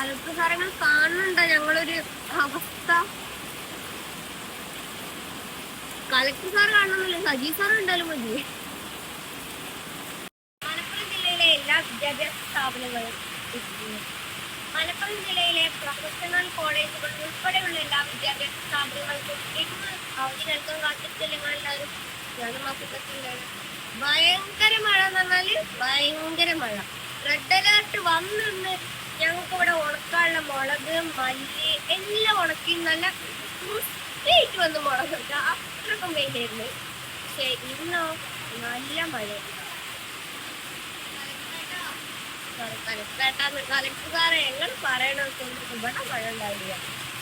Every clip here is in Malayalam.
കലക്ടർ സാറങ്ങൾ കാണുന്നുണ്ടോ. ഞങ്ങളൊരു അവസ്ഥ. കലക്ടർ സാർ കാണണമെന്നില്ല സജീവ് സാർ ഉണ്ടാലും മതി മലപ്പുറം ജില്ലയിലെ എല്ലാ വിദ്യാഭ്യാസ സ്ഥാപനങ്ങളും മലപ്പുറം ജില്ലയിലെ പ്രൊഫഷണൽ കോളേജുകൾ ഉൾപ്പെടെയുള്ള എല്ലാ വിദ്യാഭ്യാസ സ്ഥാപനങ്ങൾക്കും ഇന്ന് അവധി നൽകാൻ കാത്തിരിക്കലെല്ലാവരും ഞാനും ഭയങ്കര മഴ എന്ന് പറഞ്ഞാൽ ഭയങ്കര മഴ. റെഡ് അലേർട്ട് വന്നിന്ന് ഞങ്ങൾക്ക് ഇവിടെ ഉണക്കാനുള്ള മുളക് മല്ലി എല്ലാം ഉണക്കി നല്ല വൃത്തിയായിട്ട് വന്ന് മുളക് വെക്കാം അത്രക്കും വെയിലായിരുന്നു. പക്ഷെ ഇന്നോ നല്ല കലക്ടേട്ടാന്ന് കലക്ടർക്കാരെ ഞങ്ങൾ പറയണത് ഇവിടെ മഴ ഉണ്ടാവില്ല.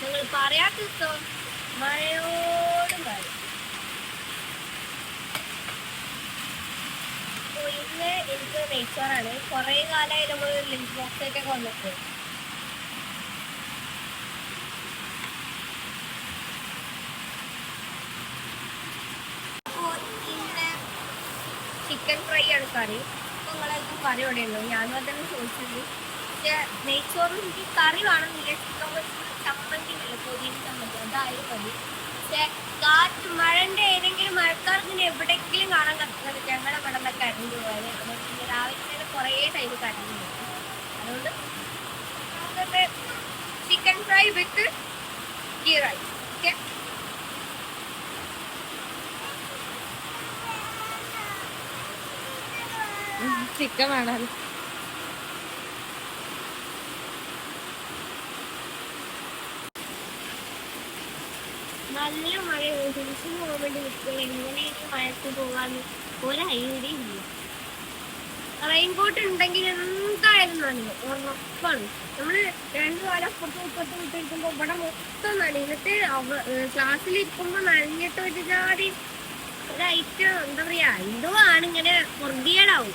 നിങ്ങൾ പറയാത്ത ദിവസം മഴയോട് മഴ. ഇന്ന് എനിക്ക് നെയ്ച്ചോറാണ്. കുറേ കാലമായി നമ്മൾ ലഞ്ച് ബോക്സ് ഒക്കെ വന്നിട്ട് അപ്പോ ഇന്ന് ചിക്കൻ ഫ്രൈ ആണ് കറി. അപ്പൊ നിങ്ങളെല്ലാം കറി ഇവിടെ ഉണ്ടോ ഞാനും അതന്നെ ചോദിച്ചത്. പക്ഷെ നെയ്ച്ചോറും എനിക്ക് കറി വേണമെന്നില്ല ചിക്കൻ ചമ്മന്തി ഇല്ല പൊതിയും ചമ്മന്തി. അതായാലും മതി. പക്ഷെ കാറ്റ് മഴന്റെ ഏതെങ്കിലും മഴക്കാലത്തിന് എവിടെയെങ്കിലും കാണാൻ കത്തുന്നത് ഞങ്ങളുടെ ഇവിടെ കറണ്ട് പോയാൽ അതുകൊണ്ട് ഇന്ന് രാവിലെ തന്നെ കുറേ ടൈം കരണ്ട് പോകും അതുകൊണ്ട് chicken fry with ghee rice chicken വേണമല്ലോ നല്ല മഴ തിരിച്ചു പോകാൻ വേണ്ടി എങ്ങനെയാണ് മഴത്ത് പോകാന്ന് ഒരു ഐഡിയ ഇല്ല. റെയിൻകോട്ട് ഉണ്ടെങ്കിൽ എന്തായാലും നനയും. ഉറപ്പാണ്. നമ്മൾ രണ്ടു കാലം അപ്പുറത്തും ഇപ്പുറത്തും വിട്ടിരിക്കുമ്പോ ഇവിടെ മൊത്തം നനയും. ക്ലാസ്സിൽ ഇരിക്കുമ്പോ നനഞ്ഞിട്ട് ഒരു ജാതി ഐറ്റം എന്താ പറയാ. എന്തോ ആണ് ഇങ്ങനെ പൊറുതിയേടാവും